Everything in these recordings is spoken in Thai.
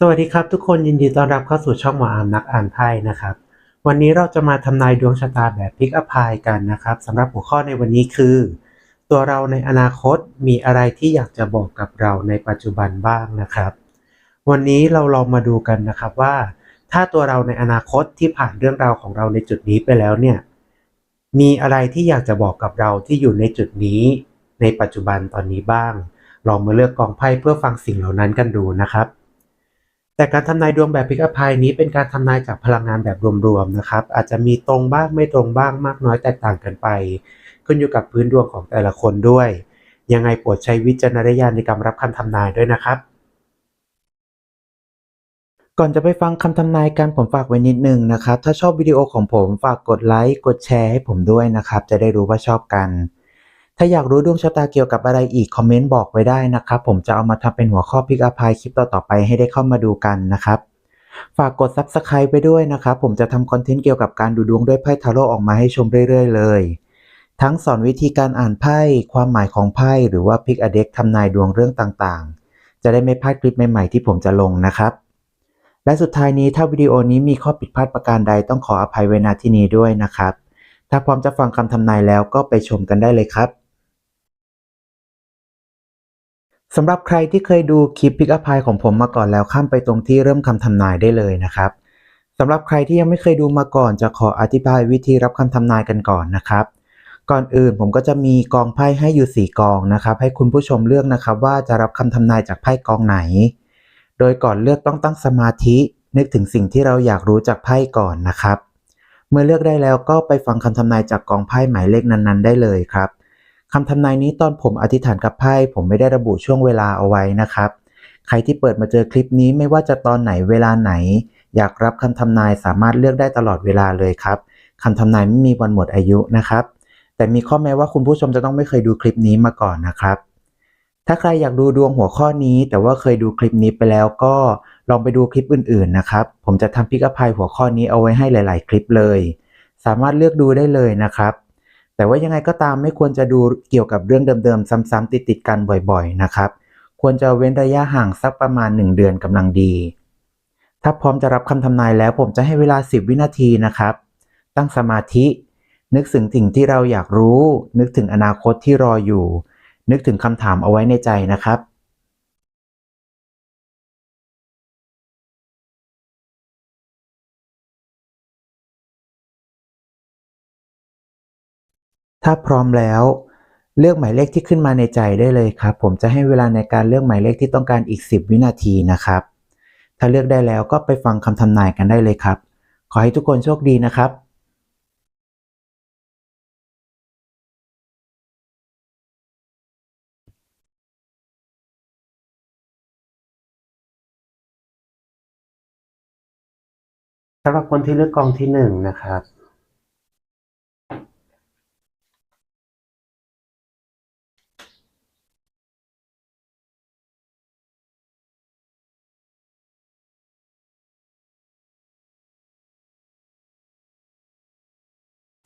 สวัสดีครับทุกคนยินดีต้อนรับเข้าสู่ช่องหมออามนักอ่านไพ่นะครับ วันนี้เราจะมาทำนายดวงชะตาแบบพิกอพายกันนะครับสำหรับหัวข้อในวันนี้คือ ตัวเราในอนาคตมีอะไรที่อยากจะบอกกับเราในปัจจุบันบ้างนะครับ วันนี้เราลองมาดูกันนะครับว่า ถ้าตัวเราในอนาคตที่ผ่านเรื่องราวของเราในจุดนี้ไปแล้วเนี่ยมีอะไรที่อยากจะบอกกับเราที่อยู่ในจุดนี้ ในปัจจุบันตอนนี้บ้างลองมาเลือกกองไพ่เพื่อฟังสิ่งเหล่านั้นกันดูนะครับ แต่การทำนายดวงแบบพิกอพายนี้เป็นการทำนายจากพลังงานแบบรวมๆนะครับ อาจจะมีตรงบ้างไม่ตรงบ้างมากน้อยแตกต่างกันไป ขึ้นอยู่กับพื้นดวงของแต่ละคนด้วย ยังไงโปรดใช้วิจารณญาณในการรับคำทำนายด้วยนะครับ ก่อนจะไปฟังคำทำนายกันผมฝากไว้นิดนึงนะครับ ถ้าชอบวิดีโอของผมฝากกดไลค์กดแชร์ให้ผมด้วยนะครับ จะได้รู้ว่าชอบกัน ถ้าอยากรู้ดวงชะตาเกี่ยวกับอะไรอีกคอมเมนต์บอกไว้ได้นะครับ ผมจะเอามาทำเป็นหัวข้อพิกอพายคลิปต่อๆไปให้ได้เข้ามาดูกันนะครับฝากกด Subscribe ไปด้วยนะครับ ผมจะทำคอนเทนต์เกี่ยวกับการดูดวงด้วยไพ่ทาโร่ออกมาให้ชมเรื่อยๆ เลย ทั้งสอนวิธีการอ่านไพ่ ความหมายของไพ่ หรือว่าพิกอเด็กทำนายดวงเรื่องต่างๆ จะได้ไม่พลาดคลิปใหม่ๆที่ผมจะลงนะครับ และสุดท้ายนี้ถ้าวิดีโอนี้มีข้อผิดพลาดประการใดต้องขออภัยไว้ณที่นี้ด้วยนะครับ ถ้าพร้อมจะฟังคำทำนายแล้วก็ไปชมกันได้เลยครับ สำหรับใครที่เคยดูคลิปพิกอพายของผมมาก่อนแล้วข้ามไปตรงที่เริ่มคำทำนายได้เลยนะครับสำหรับใครที่ยังไม่เคยดูมาก่อนจะขออธิบายวิธีรับคำทำนายกันก่อนนะครับ ก่อนอื่นผมก็จะมีกองไพ่ให้อยู่ 4 กองนะครับ ให้คุณผู้ชมเลือกนะครับ ว่าจะรับคำทำนายจากไพ่กองไหน โดยก่อนเลือกต้องตั้งสมาธิ นึกถึงสิ่งที่เราอยากรู้จากไพ่ก่อนนะครับ เมื่อเลือกได้แล้วก็ไปฟังคำทำนายจากกองไพ่หมายเลขนั้น ๆ ได้เลยครับ คำทำนายนี้ตอนผมอธิษฐานกับไพ่ผมไม่ได้ระบุช่วงเวลาเอาไว้นะครับ ใครที่เปิดมาเจอคลิปนี้ไม่ว่าจะตอนไหนเวลาไหน อยากรับคำทำนายสามารถเลือกได้ตลอดเวลาเลยครับคำทำนายไม่มีวันหมดอายุนะครับ แต่มีข้อแม้ว่าคุณผู้ชมจะต้องไม่เคยดูคลิปนี้มาก่อนนะครับ ถ้าใครอยากดูดวงหัวข้อนี้ แต่ว่าเคยดูคลิปนี้ไปแล้วก็ลองไปดูคลิปอื่นๆนะครับ ผมจะทำพิกภัยหัวข้อนี้เอาไว้ให้หลาย ๆ คลิปเลย สามารถเลือกดูได้เลยนะครับ แต่ว่ายังไงก็ตามไม่ควรจะดูเกี่ยวกับเรื่องเดิมๆ ซ้ำๆติดๆกันบ่อยๆนะครับ ควรจะเว้นระยะห่างสักประมาณ 1 เดือนกำลังดี ถ้าพร้อมจะรับคำทำนายแล้วผมจะให้เวลา 10 วินาทีนะครับ ตั้งสมาธิ นึกถึงสิ่งที่เราอยากรู้ นึกถึงอนาคตที่รออยู่ นึกถึงคำถามเอาไว้ในใจนะครับ ถ้าพร้อมแล้ว เลือกหมายเลขที่ขึ้นมาในใจได้เลยครับ ผมจะให้เวลาในการเลือกหมายเลขที่ต้องการอีก 10 วินาทีนะครับ ถ้าเลือกได้แล้วก็ไปฟังคำทำนายกันได้เลยครับ ขอให้ทุกคนโชคดีนะครับสำหรับคนที่เลือกกองที่หนึ่งนะครับ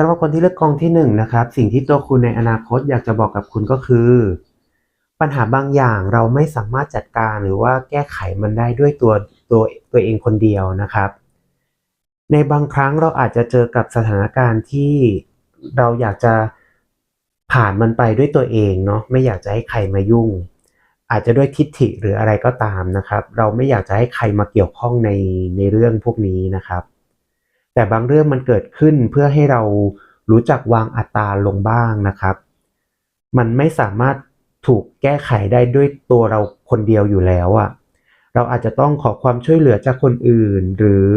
สำหรับคนที่เลือกกองที่หนึ่งนะครับ สิ่งที่ตัวคุณในอนาคตอยากจะบอกกับคุณก็คือ ปัญหาบางอย่างเราไม่สามารถจัดการหรือว่าแก้ไขมันได้ด้วยตัวตัวตัวเองคนเดียวนะครับ ในบางครั้งเราอาจจะเจอกับสถานการณ์ที่เราอยากจะผ่านมันไปด้วยตัวเองเนาะไม่อยากจะให้ใครมายุ่ง อาจจะด้วยทิฏฐิหรืออะไรก็ตามนะครับ เราไม่อยากจะให้ใครมาเกี่ยวข้องในในเรื่องพวกนี้นะครับ แต่บางเรื่องมันเกิดขึ้นเพื่อให้เรารู้จักวางอัตราลงบ้างนะครับ มันไม่สามารถถูกแก้ไขได้ด้วยตัวเราคนเดียวอยู่แล้วอะ่ะ เราอาจจะต้องขอความช่วยเหลือจากคนอื่น หรือ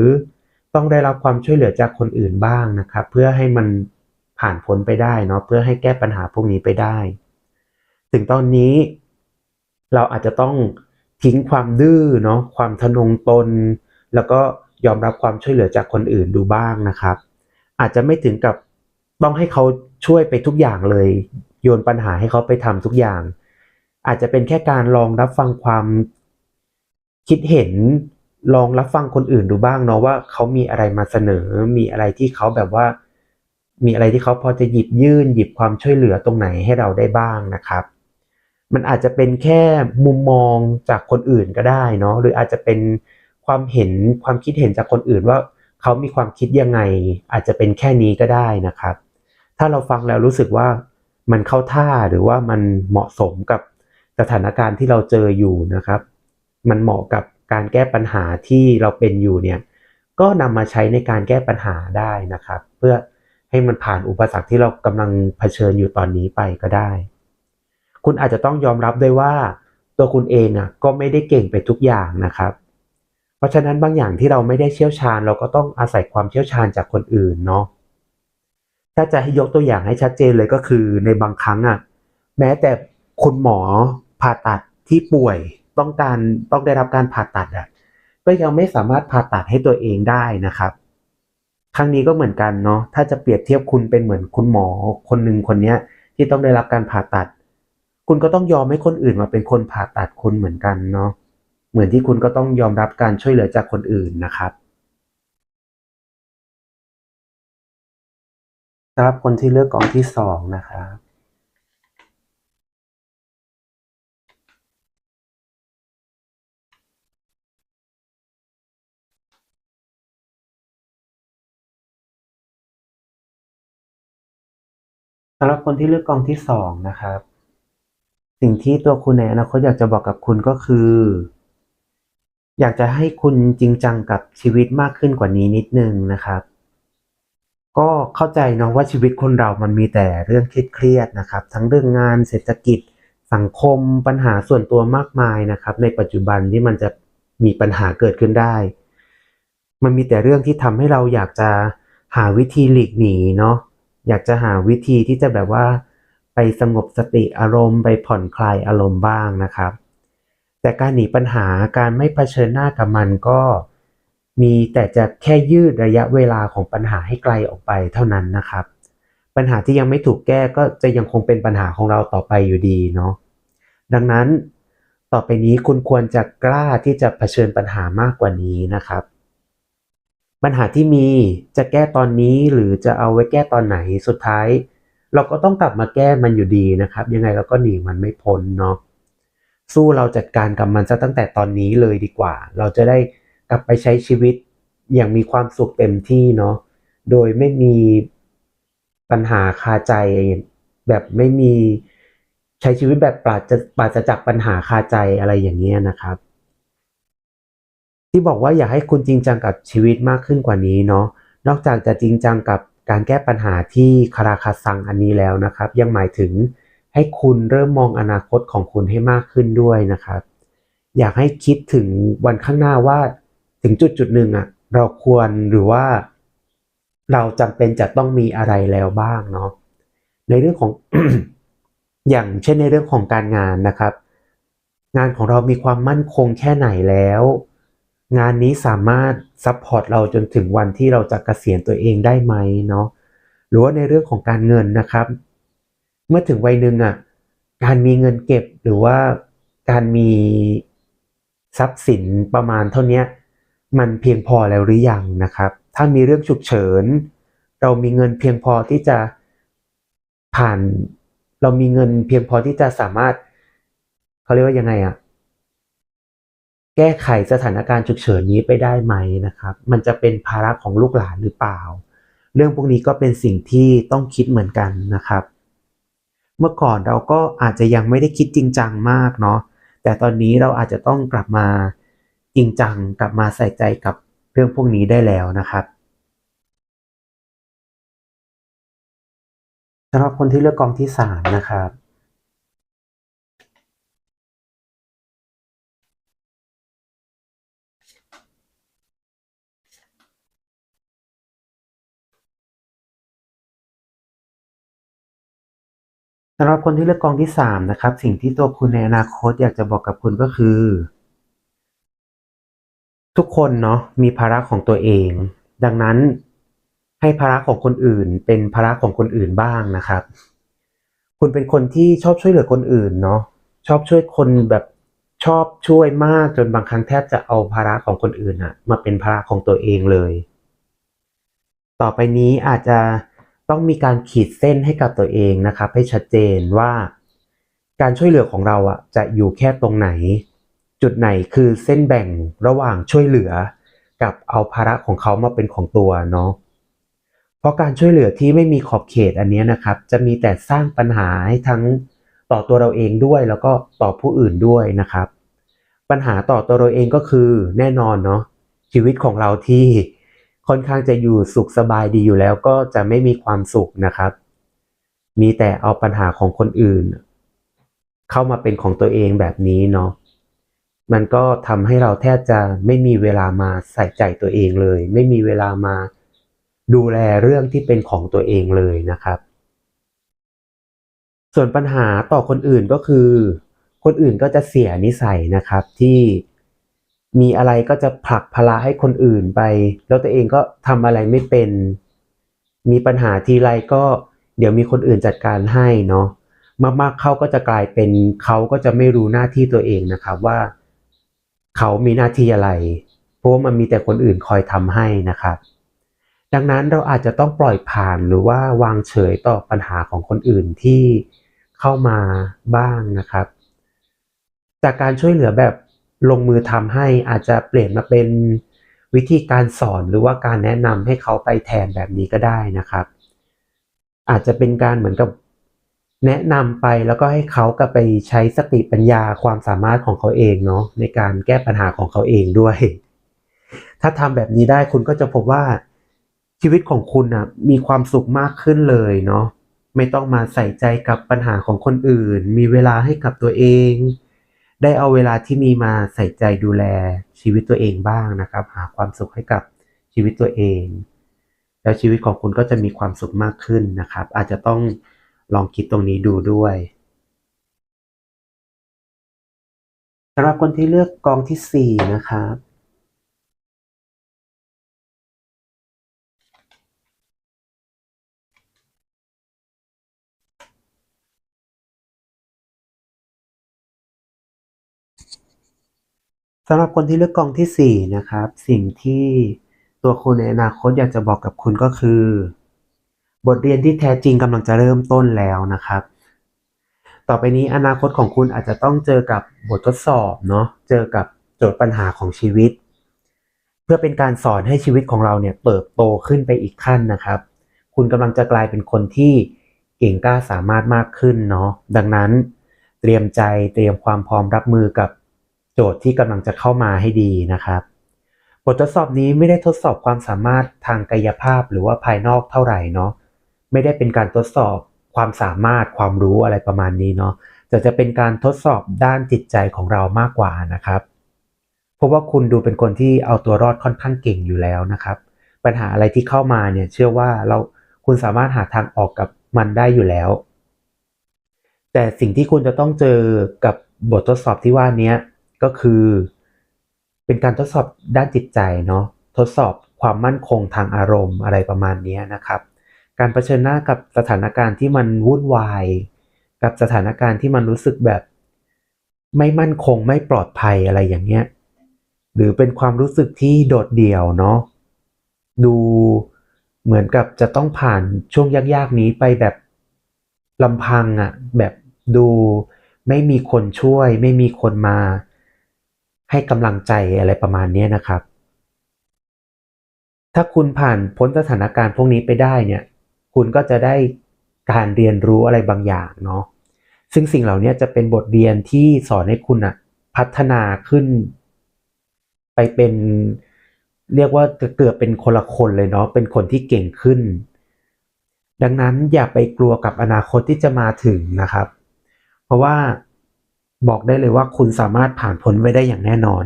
ต้องได้รับความช่วยเหลือจากคนอื่นบ้างนะครับ เพื่อให้มันผ่านพ้นไปได้เนาะเพื่อให้แก้ปัญหาพวกนี้ไปได้ ถึงตอนนี้ เราอาจจะต้องทิ้งความดื้อเนาะความทะนงตน แล้วก็ ยอมรับความช่วยเหลือจากคนอื่นดูบ้างนะครับ อาจจะไม่ถึงกับต้องให้เขาช่วยไปทุกอย่างเลย โยนปัญหาให้เขาไปทำทุกอย่าง อาจจะเป็นแค่การลองรับฟังความคิดเห็นลองรับฟังคนอื่นดูบ้างเนาะว่าเขามีอะไรมาเสนอ มีอะไรที่เขาแบบว่า มีอะไรที่เขาพอจะหยิบยื่น หยิบความช่วยเหลือตรงไหนให้เราได้บ้างนะครับ มันอาจจะเป็นแค่มุมมองจากคนอื่นก็ได้เนาะหรืออาจจะเป็น ความเห็นความคิดเห็นจากคนอื่นว่าเขามีความคิดยังไง อาจจะเป็นแค่นี้ก็ได้นะครับ ถ้าเราฟังแล้วรู้สึกว่ามันเข้าท่าหรือว่ามันเหมาะสมกับสถานการณ์ที่เราเจออยู่นะครับ มันเหมาะกับการแก้ปัญหาที่เราเป็นอยู่เนี่ยก็นำมาใช้ในการแก้ปัญหาได้นะครับ เพื่อให้มันผ่านอุปสรรคที่เรากำลังเผชิญอยู่ตอนนี้ไปก็ได้ คุณอาจจะต้องยอมรับด้วยว่า ตัวคุณเองอะก็ไม่ได้เก่งไปทุกอย่างนะครับ เพราะฉะนั้นบางอย่างที่เราไม่ได้เชี่ยวชาญ เราก็ต้องอาศัยความเชี่ยวชาญจากคนอื่นเนาะถ้าจะให้ยกตัวอย่างให้ชัดเจนเลยก็คือในบางครั้งอะแม้แต่คุณหมอผ่าตัดที่ป่วยต้องการต้องได้รับการผ่าตัดอะก็ยังไม่สามารถผ่าตัดให้ตัวเองได้นะครับครั้งนี้ก็เหมือนกันเนาะถ้าจะเปรียบเทียบคุณเป็นเหมือนคุณหมอคนหนึ่งคนเนี้ยที่ต้องได้รับการผ่าตัด คุณก็ต้องยอมให้คนอื่นมาเป็นคนผ่าตัดคุณเหมือนกันเนาะ เหมือนที่คุณก็ต้องยอมรับการช่วยเหลือจากคนอื่นนะครับสำหรับคนที่เลือกกองที่สองนะครับสำหรับคนที่เลือกกองที่สองนะครับ สิ่งที่ตัวคุณในอนาคตอยากจะบอกกับคุณก็คือ อยากจะให้คุณจริงจังกับชีวิตมากขึ้นกว่านี้นิดนึงนะครับ ก็เข้าใจเนาะว่าชีวิตคนเรามันมีแต่เรื่องเครียดๆนะครับ ทั้งเรื่องงานเศรษฐกิจสังคมปัญหาส่วนตัวมากมายนะครับ ในปัจจุบันที่มันจะมีปัญหาเกิดขึ้นได้ มันมีแต่เรื่องที่ทำให้เราอยากจะหาวิธีหลีกหนีเนาะอยากจะหาวิธีที่จะแบบว่า ไปสงบสติอารมณ์ ไปผ่อนคลายอารมณ์บ้างนะครับ แต่การหนีปัญหาการไม่เผชิญหน้ากับมันก็มีแต่จะแค่ยืดระยะเวลาของปัญหาให้ไกลออกไปเท่านั้นนะครับ ปัญหาที่ยังไม่ถูกแก้ก็จะยังคงเป็นปัญหาของเราต่อไปอยู่ดีเนาะดังนั้นต่อไปนี้คุณควรจะกล้าที่จะเผชิญปัญหามากกว่านี้นะครับ ปัญหาที่มีจะแก้ตอนนี้หรือจะเอาไว้แก้ตอนไหนสุดท้าย เราก็ต้องกลับมาแก้มันอยู่ดีนะครับ ยังไงเราก็หนีมันไม่พ้นเนาะ สู้เราจัดการกับมันซะตั้งแต่ตอนนี้เลยดีกว่า เราจะได้กลับไปใช้ชีวิตอย่างมีความสุขเต็มที่เนาะโดยไม่มีปัญหาคาใจแบบไม่มีใช้ชีวิตแบบปราศปราศจากปัญหาคาใจอะไรอย่างเงี้ยนะครับ ที่บอกว่าอยากให้คุณจริงจังกับชีวิตมากขึ้นกว่านี้เนาะนอกจากจะจริงจังกับการแก้ปัญหาที่คาราคาซังอันนี้แล้วนะครับ ยังหมายถึง ให้คุณเริ่มมองอนาคตของคุณให้มากขึ้นด้วยนะครับ อยากให้คิดถึงวันข้างหน้าว่าถึงจุดจุดหนึ่งอะเราควรหรือว่า เราจำเป็นจะต้องมีอะไรแล้วบ้างเนาะในเรื่องของอย่างเช่นในเรื่องของการงานนะครับ งานของเรามีความมั่นคงแค่ไหนแล้ว งานนี้สามารถซัพพอร์ตเราจนถึงวันที่เราจะเกษียณตัวเองได้ไหมเนาะหรือว่าในเรื่องของการเงินนะครับ เมื่อถึงวัยหนึ่งอะการมีเงินเก็บหรือว่าการมีทรัพย์สินประมาณเท่านี้มันเพียงพอแล้วหรือยังนะครับ ถ้ามีเรื่องฉุกเฉิน เรามีเงินเพียงพอที่จะผ่าน เรามีเงินเพียงพอที่จะสามารถเขาเรียกว่ายังไงอะแก้ไขสถานการณ์ฉุกเฉินนี้ไปได้ไหมนะครับ มันจะเป็นภาระของลูกหลานหรือเปล่า เรื่องพวกนี้ก็เป็นสิ่งที่ต้องคิดเหมือนกันนะครับ เมื่อก่อนเราก็อาจจะยังไม่ได้คิดจริงจังมากเนาะแต่ตอนนี้เราอาจจะต้องกลับมาจริงจังกลับมาใส่ใจกับเรื่องพวกนี้ได้แล้วนะครับสำหรับคนที่เลือกกองที่สามนะครับำหรับคนที่เลือกกองที่สามนะครับ สิ่งที่ตัวคุณในอนาคตอยากจะบอกกับคุณก็คือ ทุกคนเนาะมีภาระของตัวเอง ดังนั้นให้ภาระของคนอื่น เป็นภาระของคนอื่นบ้างนะครับ คุณเป็นคนที่ชอบช่วยเหลือคนอื่นเนาะชอบช่วยคนแบบชอบช่วยมากจนบางครั้งแทบจะเอาภาระของคนอื่นอะมาเป็นภาระของตัวเองเลย ต่อไปนี้อาจจะ ต้องมีการขีดเส้นให้กับตัวเองนะครับ ให้ชัดเจนว่า การช่วยเหลือของเราอะจะอยู่แค่ตรงไหน จุดไหนคือเส้นแบ่งระหว่างช่วยเหลือ กับเอาภาระของเขามาเป็นของตัวเนาะเพราะการช่วยเหลือที่ไม่มีขอบเขตอันนี้นะครับ จะมีแต่สร้างปัญหาให้ทั้งต่อตัวเราเองด้วยแล้วก็ต่อผู้อื่นด้วยนะครับ ปัญหาต่อตัวเราเองก็คือแน่นอนเนาะชีวิตของเราที่ ค่อนข้างจะอยู่สุขสบายดีอยู่แล้วก็จะไม่มีความสุขนะครับ มีแต่เอาปัญหาของคนอื่น เข้ามาเป็นของตัวเองแบบนี้เนาะมันก็ทำให้เราแทบจะไม่มีเวลามาใส่ใจตัวเองเลย ไม่มีเวลามาดูแลเรื่องที่เป็นของตัวเองเลยนะครับ ส่วนปัญหาต่อคนอื่นก็คือ คนอื่นก็จะเสียนิสัยนะครับที่ มีอะไรก็จะผลักภาระให้คนอื่นไป แล้วตัวเองก็ทำอะไรไม่เป็น มีปัญหาทีไรก็เดี๋ยวมีคนอื่นจัดการให้เนาะมากๆเขาก็จะกลายเป็นเขาก็จะไม่รู้หน้าที่ตัวเองนะครับว่า เขามีหน้าที่อะไร เพราะว่ามันมีแต่คนอื่นคอยทำให้นะครับ ดังนั้นเราอาจจะต้องปล่อยผ่านหรือว่าวางเฉยต่อปัญหาของคนอื่นที่เข้ามาบ้างนะครับ จากการช่วยเหลือแบบ ลงมือทำให้อาจจะเปลี่ยนมาเป็นวิธีการสอนหรือว่าการแนะนำให้เขาไปแทนแบบนี้ก็ได้นะครับ อาจจะเป็นการเหมือนกับแนะนำไปแล้วก็ให้เขาก็ไปใช้สติปัญญาความสามารถของเขาเองเนาะในการแก้ปัญหาของเขาเองด้วย ถ้าทำแบบนี้ได้คุณก็จะพบว่าชีวิตของคุณนะมีความสุขมากขึ้นเลยเนาะไม่ต้องมาใส่ใจกับปัญหาของคนอื่น มีเวลาให้กับตัวเอง ได้เอาเวลาที่มีมาใส่ใจดูแลชีวิตตัวเองบ้างนะครับ หาความสุขให้กับชีวิตตัวเอง แล้วชีวิตของคุณก็จะมีความสุขมากขึ้นนะครับ อาจจะต้องลองคิดตรงนี้ดูด้วยสำหรับคนที่เลือกกองที่ 4 นะครับำหรับคนที่เลือกกองที่ 4 นะครับ สิ่งที่ตัวคุณในอนาคตอยากจะบอกกับคุณก็คือ บทเรียนที่แท้จริงกำลังจะเริ่มต้นแล้วนะครับ ต่อไปนี้อนาคตของคุณอาจจะต้องเจอกับบททดสอบเนาะเจอกับโจทย์ปัญหาของชีวิต เพื่อเป็นการสอนให้ชีวิตของเราเนี่ยเติบโตขึ้นไปอีกขั้นนะครับ คุณกำลังจะกลายเป็นคนที่เก่งกล้าสามารถมากขึ้นเนาะดังนั้นเตรียมใจเตรียมความพร้อมรับมือกับ โจทย์ที่กำลังจะเข้ามาให้ดีนะครับ บททดสอบนี้ไม่ได้ทดสอบความสามารถทางกายภาพหรือว่าภายนอกเท่าไหร่เนาะไม่ได้เป็นการทดสอบความสามารถความรู้อะไรประมาณนี้เนาะแต่จะเป็นการทดสอบด้านจิตใจของเรามากกว่านะครับเพราะว่าคุณดูเป็นคนที่เอาตัวรอดค่อนข้างเก่งอยู่แล้วนะครับ ปัญหาอะไรที่เข้ามาเนี่ยเชื่อว่าเราคุณสามารถหาทางออกกับมันได้อยู่แล้ว แต่สิ่งที่คุณจะต้องเจอกับบททดสอบที่ว่านี้ ก็คือ เป็นการทดสอบด้านจิตใจเนาะทดสอบความมั่นคงทางอารมณ์อะไรประมาณนี้นะครับ การเผชิญหน้ากับสถานการณ์ที่มันวุ่นวาย กับสถานการณ์ที่มันรู้สึกแบบ ไม่มั่นคงไม่ปลอดภัยอะไรอย่างเงี้ยหรือเป็นความรู้สึกที่โดดเดี่ยวเนาะดูเหมือนกับจะต้องผ่านช่วงยากๆนี้ไปแบบลำพังอะ่ะแบบดูไม่มีคนช่วย ไม่มีคนมา ให้กำลังใจอะไรประมาณนี้นะครับ ถ้าคุณผ่านพ้นสถานการณ์พวกนี้ไปได้เนี่ย คุณก็จะได้การเรียนรู้อะไรบางอย่างเนาะซึ่งสิ่งเหล่านี้จะเป็นบทเรียนที่สอนให้คุณอะพัฒนาขึ้น ไปเป็น เรียกว่าเกือบเป็นคนละคนเลยเนาะเป็นคนที่เก่งขึ้น ดังนั้นอย่าไปกลัวกับอนาคตที่จะมาถึงนะครับ เพราะว่า บอกได้เลยว่าคุณสามารถผ่านพ้นไว้ได้อย่างแน่นอน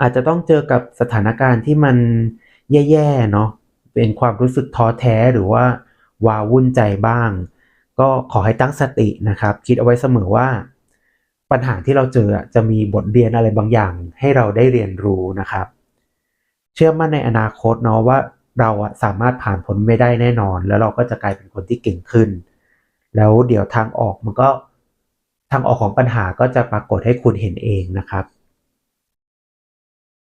อาจจะต้องเจอกับสถานการณ์ที่มันแย่ๆเนาะเป็นความรู้สึกท้อแท้หรือว่าวาวุ่นใจบ้าง ก็ขอให้ตั้งสตินะครับ คิดเอาไว้เสมอว่า ปัญหาที่เราเจอจะมีบทเรียนอะไรบางอย่าง ให้เราได้เรียนรู้นะครับ เชื่อมั่นในอนาคตเนาะว่าเราสามารถผ่านพ้นไม่ได้แน่นอน แล้วเราก็จะกลายเป็นคนที่เก่งขึ้น แล้วเดี๋ยวทางออกมันก็ ทางออกของปัญหาก็จะปรากฏให้คุณเห็นเองนะครับ